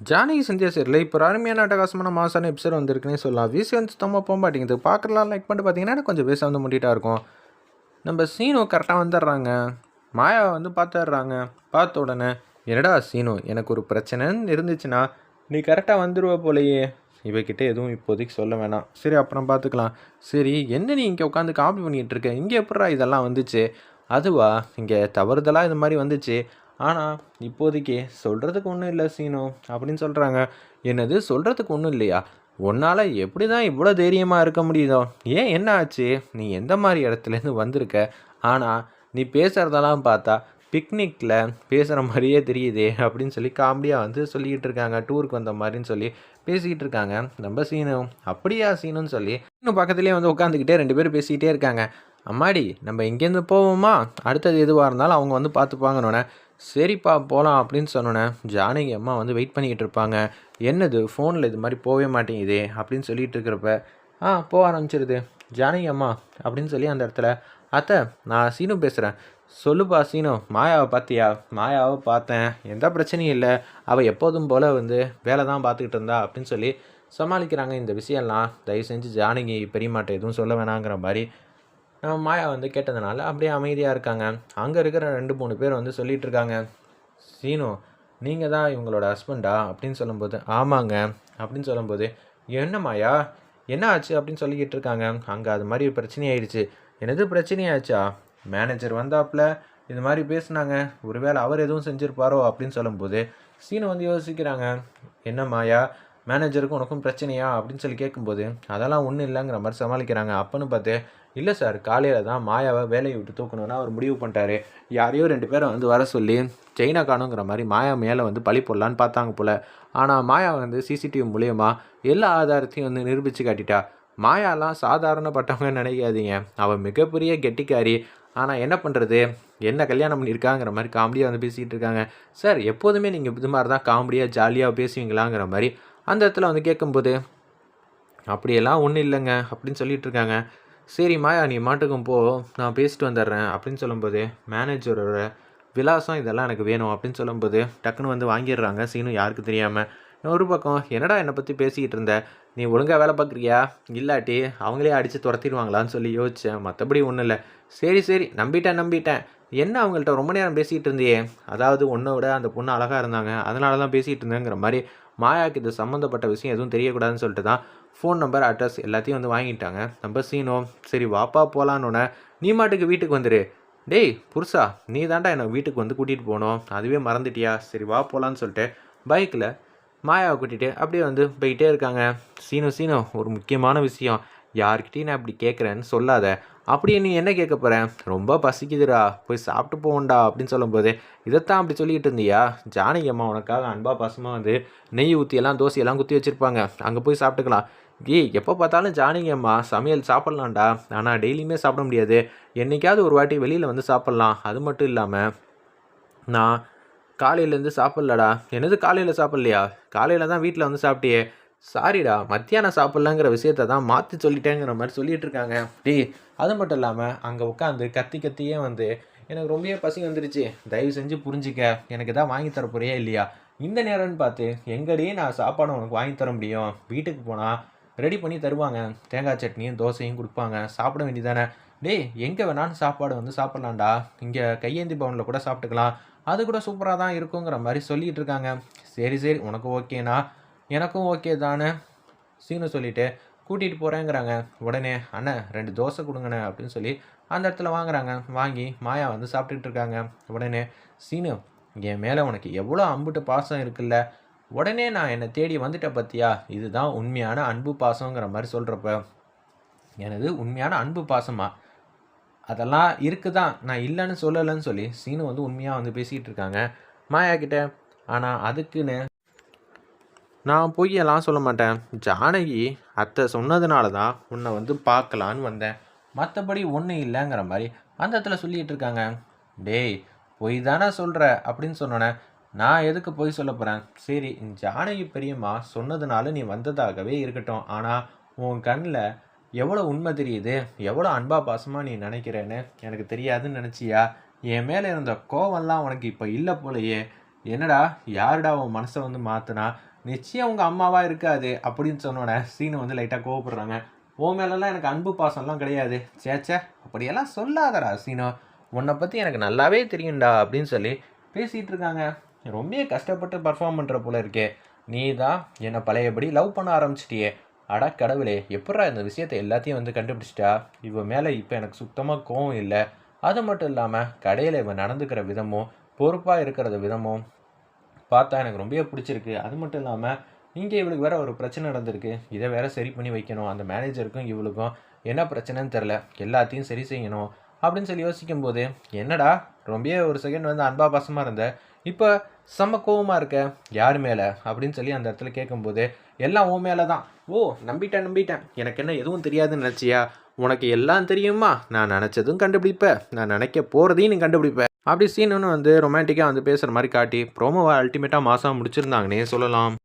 ஜானகி சந்தியா சரியில் இப்போ ஒரு அருமையான அட்டகாசமான மாசான எபிசோட் வந்திருக்குன்னே சொல்லலாம். விசி வந்து சுத்தமாக போக மாட்டேங்குது. பார்க்கலாம் லைக் பண்ணிட்டு பார்த்தீங்கன்னா கொஞ்சம் பேச வந்து முட்டிட்டா இருக்கும். நம்ம சீனு கரெக்டாக வந்துடுறாங்க. மாயா வந்து பார்த்துடுறாங்க. பார்த்த உடனே என்னடா சீனு எனக்கு ஒரு பிரச்சனைன்னு இருந்துச்சுன்னா நீ கரெக்டாக வந்துடுவ போலையே. இவகிட்ட எதுவும் இப்போதைக்கு சொல்ல வேணாம். சரி அப்புறம் பார்த்துக்கலாம். சரி என்ன நீ இங்கே உட்காந்து காப்பி பண்ணிகிட்டு இருக்க? இங்கே எப்படா இதெல்லாம் வந்துச்சு? அதுவா இங்கே தவறுதலாக இது மாதிரி வந்துச்சு. ஆனால் இப்போதைக்கு சொல்கிறதுக்கு ஒன்றும் இல்லை சீனு அப்படின்னு சொல்கிறாங்க என்னது சொல்கிறதுக்கு ஒன்றும் இல்லையா? உன்னால் எப்படி தான் இவ்வளோ தைரியமாக இருக்க முடியுதோ? ஏன் என்ன ஆச்சு? நீ எந்த மாதிரி இடத்துலேருந்து வந்திருக்க? ஆனால் நீ பேசுகிறதெல்லாம் பார்த்தா பிக்னிக்கில் பேசுகிற மாதிரியே தெரியுதே அப்படின்னு சொல்லி காமெடியாக வந்து சொல்லிக்கிட்டு இருக்காங்க. டூருக்கு வந்த மாதிரின்னு சொல்லி பேசிக்கிட்டு இருக்காங்க. நம்ம சீனு அப்படியா சீனுன்னு சொல்லி இன்னும் பக்கத்துலேயே வந்து உட்காந்துக்கிட்டே ரெண்டு பேரும் பேசிக்கிட்டே இருக்காங்க. அம்மாடி நம்ம இங்கேருந்து போவோமா? அடுத்தது எதுவாக இருந்தாலும் அவங்க வந்து பார்த்துப்பாங்கன்னொன்னே சரிப்பா போகலாம் அப்படின்னு சொன்னோன்னே ஜானகி அம்மா வந்து வெயிட் பண்ணிக்கிட்டு இருப்பாங்க. என்னது ஃபோனில் இது மாதிரி போகவே மாட்டேங்குதே அப்படின்னு சொல்லிட்டு இருக்கிறப்ப ஆ போக ஆரம்பிச்சிருது. ஜானகி அம்மா அப்படின்னு சொல்லி அந்த இடத்துல அத்தை நான் சீனு பேசுகிறேன் சொல்லுப்பா சீனு மாயாவை பார்த்தியா மாயாவை பார்த்தேன். எந்த பிரச்சனையும் இல்லை. அவள் எப்போதும் போல் வந்து வேலை தான் பார்த்துக்கிட்டு இருந்தா அப்படின்னு சொல்லி சமாளிக்கிறாங்க இந்த விஷயம்லாம். தயவு செஞ்சு ஜானகி பெரியமாட்ட எதுவும் சொல்ல வேணாங்கிற மாதிரி மாயா வந்து கேட்டதுனால அப்படியே அமைதியாக இருக்காங்க. அங்கே இருக்கிற ரெண்டு மூணு பேர் வந்து சொல்லிகிட்டு இருக்காங்க. சீனோ நீங்கள் தான் இவங்களோட ஹஸ்பண்டா அப்படின்னு சொல்லும்போது ஆமாங்க. அப்படின்னு சொல்லும்போது என்ன மாயா? என்ன ஆச்சு? அப்படின்னு சொல்லிக்கிட்டு இருக்காங்க. அங்கே அது மாதிரி பிரச்சனை ஆயிடுச்சு என்னது பிரச்சனையாச்சா? மேனேஜர் வந்தாப்புல இது மாதிரி பேசுனாங்க. ஒருவேளை அவர் எதுவும் செஞ்சுருப்பாரோ? அப்படின்னு சொல்லும்போது சீனை வந்து யோசிக்கிறாங்க என்ன மாயா? மேனேஜருக்கும் உனக்கும் பிரச்சனையா? அப்படின்னு சொல்லி கேட்கும்போது அதெல்லாம் ஒன்றும் இல்லைங்கிற மாதிரி சமாளிக்கிறாங்க. அப்போன்னு பார்த்து இல்லை சார் காலையில் தான் மாயாவை வேலையை விட்டு தூக்கணும்னு அவர் முடிவு பண்ணிட்டாரு. யாரையோ ரெண்டு பேரை வந்து வர சொல்லி சைனா காணுங்கிற மாதிரி மாயா மேலே வந்து பழி போடலான்னு பார்த்தாங்க போல். ஆனால் மாயா வந்து சிசிடிவி மூலயமா எல்லா ஆதாரத்தையும் வந்து நிரூபித்து காட்டிட்டா. மாயாலாம் சாதாரணப்பட்டவங்க நினைக்காதீங்க. அவள் மிகப்பெரிய கெட்டிக்காரி. ஆனால் என்ன பண்ணுறது என்ன கல்யாணம் பண்ணியிருக்காங்கிற மாதிரி காமெடியாக வந்து பேசிக்கிட்டு இருக்காங்க. சார் எப்போதுமே நீங்கள் இது மாதிரி தான் காமெடியாக ஜாலியாக பேசுவீங்களாங்கிற மாதிரி அந்த இடத்துல வந்து கேட்கும்போது அப்படியெல்லாம் ஒன்றும் இல்லைங்க அப்படின்னு சொல்லிட்டு இருக்காங்க. சரி மாயா நீ மாட்டுக்கும் போ. நான் பேசிட்டு வந்துடுறேன் அப்படின்னு சொல்லும்போது மேனேஜரோட விலாசம் இதெல்லாம் எனக்கு வேணும் அப்படின்னு சொல்லும்போது டக்குன்னு வந்து வாங்கிடுறாங்க. சீனும் யாருக்கு தெரியாமல் ஒரு பக்கம் என்னடா என்னை பற்றி பேசிக்கிட்டு இருந்த? நீ ஒழுங்காக வேலை பார்க்குறியா? இல்லாட்டி அவங்களே அடித்து துரத்திடுவாங்களான்னு சொல்லி யோசித்தேன் மற்றபடி ஒன்றும் இல்லை. சரி சரி நம்பிட்டேன் நம்பிட்டேன். என்ன அவங்கள்ட்ட ரொம்ப நேரம் பேசிகிட்டு இருந்தியே? அதாவது ஒன்றை விட அந்த பொண்ணு அழகாக இருந்தாங்க. அதனால தான் பேசிகிட்டு இருந்தேங்கிற மாதிரி மாயாவுக்கு இது சம்மந்தப்பட்ட விஷயம் எதுவும் தெரியக்கூடாதுன்னு சொல்லிட்டு தான் ஃபோன் நம்பர் அட்ரஸ் எல்லாத்தையும் வந்து வாங்கிட்டாங்க. நம்ம சீனோ சரி வாப்பா போகலான்னொன்னே நீ மாட்டுக்கு வீட்டுக்கு வந்துடு டேய் புருஷா நீ தாண்டா என்னை வீட்டுக்கு வந்து கூட்டிகிட்டு போகணும். அதுவே மறந்துட்டியா? சரி வா போகலான்னு சொல்லிட்டு பைக்கில் மாயாவை கூட்டிகிட்டு அப்படியே வந்து போயிட்டே இருக்காங்க. சீனோ சீனோ ஒரு முக்கியமான விஷயம். யார்கிட்டையும் நான் இப்படி கேட்குறேன்னு சொல்லாத. அப்படியே நீ என்ன கேட்க போகிறேன் ரொம்ப பசிக்குதுடா. போய் சாப்பிட்டு போவோண்டா அப்படின்னு சொல்லும்போது இதைத்தான் அப்படி சொல்லிக்கிட்டு இருந்தியா? ஜானகி அம்மா உனக்காக அன்பா பசமாக வந்து நெய் ஊற்றியெல்லாம் தோசையெல்லாம் குத்தி வச்சுருப்பாங்க. அங்கே போய் சாப்பிட்டுக்கலாம். ஏய் எப்போ பார்த்தாலும் ஜானகி அம்மா சமையல் சாப்பிட்லாம்டா. ஆனால் டெய்லியுமே சாப்பிட முடியாது. என்றைக்காவது ஒரு வாட்டி வெளியில் வந்து சாப்பிட்லாம். அது மட்டும் இல்லாமல் நான் காலையிலேருந்து சாப்பிட்லடா. என்னது காலையில் சாப்பிட்லையா? காலையில் தான் வீட்டில் வந்து சாப்பிட்டியே. சாரிடா மத்தியானம் சாப்பிட்லாங்கிற விஷயத்த தான் மாற்றி சொல்லிட்டேங்கிற மாதிரி சொல்லிட்டு இருக்காங்க டேய் அது மட்டும் இல்லாமல் அங்கே உட்காந்து கத்தி கத்தியே வந்து எனக்கு ரொம்பவே பசி வந்துருச்சு. தயவு செஞ்சு புரிஞ்சிக்க. எனக்கு எதாவது வாங்கி தர போறியா இல்லையா? இந்த நேரம்னு பார்த்து எங்கடியே நான் சாப்பாடு உனக்கு வாங்கி தர முடியும்? வீட்டுக்கு போனால் ரெடி பண்ணி தருவாங்க. தேங்காய் சட்னியும் தோசையும் கொடுப்பாங்க. சாப்பிட வேண்டியதானே டேய் எங்கே வேணாலும் சாப்பாடு வந்து சாப்பிட்லாம்டா. இங்கே கையேந்தி பவனில் கூட சாப்பிட்டுக்கலாம். அது கூட சூப்பராக தான் இருக்குங்கிற மாதிரி சொல்லிகிட்டு இருக்காங்க சரி சரி உனக்கு ஓகேனா எனக்கும் ஓகே தானே? சீனு சொல்லிவிட்டு கூட்டிகிட்டு போகிறேங்கிறாங்க உடனே அண்ணன் ரெண்டு தோசை கொடுங்கண்ணே அப்படின்னு சொல்லி அந்த இடத்துல வாங்குறாங்க. வாங்கி மாயா வந்து சாப்பிட்டுட்டு இருக்காங்க. உடனே சீனு என் மேலே உனக்கு எவ்வளோ அம்புட்டு பாசம் இருக்குல்ல? உடனே நான் என்னை தேடி வந்துட்டேன் பத்தியா? இதுதான் உண்மையான அன்பு பாசங்கிற மாதிரி சொல்கிறப்ப எனது உண்மையான அன்பு பாசமா? அதெல்லாம் இருக்குதான். நான் இல்லைன்னு சொல்லலைன்னு சொல்லி சீனு வந்து உண்மையாக வந்து பேசிகிட்டு இருக்காங்க. மாயா கிட்ட ஆனால் அதுக்குன்னு நான் பொய்யெல்லாம் சொல்ல மாட்டேன். ஜானகி அத்தை சொன்னதுனால தான் உன்னை வந்து பார்க்கலான்னு வந்தேன். மற்றபடி ஒன்றும் இல்லைங்கிற மாதிரி அந்த இடத்துல சொல்லிகிட்டு இருக்காங்க. டேய் பொய் தானே சொல்கிற அப்படின்னு சொன்னோன்னே நான் எதுக்கு பொய் சொல்ல போகிறேன் சரி ஜானகி பெரியம்மா சொன்னதுனால நீ வந்ததாகவே இருக்கட்டும். ஆனால் உன் கண்ணில் எவ்வளோ உண்மை தெரியுது? எவ்வளோ அன்பா பாசமாக நீ நினைக்கிறேன்னு எனக்கு தெரியாதுன்னு நினச்சியா? என் மேலே இருந்த கோவம்லாம் உனக்கு இப்போ இல்லை போலையே. என்னடா யாருடா உன் மனசை வந்து மாற்றினா நிச்சயம் உங்கள் அம்மாவாக இருக்காது அப்படின்னு சொன்னோட சீனு வந்து லைட்டாக கோவப்படுறாங்க. ஓ மேலெல்லாம் எனக்கு அன்பு பாசம்லாம் கிடையாது. சேச்சே அப்படியெல்லாம் சொல்லாதடா சீனோ. உன்னை பற்றி எனக்கு நல்லாவே தெரியும்டா அப்படின்னு சொல்லி பேசிகிட்டு இருக்காங்க. ரொம்ப கஷ்டப்பட்டு பர்ஃபார்ம் பண்ணுற போல இருக்கே. நீ தான் என்னை பழையபடி லவ் பண்ண ஆரம்பிச்சிட்டியே. அட கடவுளே எப்பட்றா இந்த விஷயத்தை எல்லாத்தையும் வந்து கண்டுபிடிச்சிட்டா? இவ மேலே இப்போ எனக்கு சுத்தமாக கோவம் இல்லை. அது மட்டும் இல்லாமல் கடையில் இவன் நடந்துக்கிற விதமும் பொறுப்பாக இருக்கிறத விதமும் பார்த்தா எனக்கு ரொம்பவே பிடிச்சிருக்கு. அது மட்டும் இல்லாமல் இங்கே இவளுக்கு வேற ஒரு பிரச்சனை நடந்திருக்கு. இதை வேற சரி பண்ணி வைக்கணும். அந்த மேனேஜருக்கும் இவளுக்கும் என்ன பிரச்சனைன்னு தெரில எல்லாத்தையும் சரி செய்யணும் அப்படின்னு சொல்லி யோசிக்கும் போது என்னடா ரொம்பவே ஒரு செகண்ட் வந்து அன்பா பாசமாக இருந்த. இப்போ செம்ம கோவமாக இருக்க. யார் மேலே? அப்படின்னு சொல்லி அந்த இடத்துல கேட்கும்போது எல்லாம் உன் மேலே தான் ஓ நம்பிட்டேன் நம்பிட்டேன். எனக்கு என்ன எதுவும் தெரியாதுன்னு நினச்சியா? உனக்கு எல்லாம் தெரியுமா? நான் நினச்சதும் கண்டுபிடிப்பேன். நான் நினைக்க போகிறதையும் நீ கண்டுபிடிப்பேன் அப்படி சீனுன்னு வந்து ரொமான்டிக்காக வந்து பேசுகிற மாதிரி காட்டி ப்ரோமோவை அல்டிமேட்டாக மாதம் முடிச்சிருந்தாங்கன்னே சொல்லலாம்.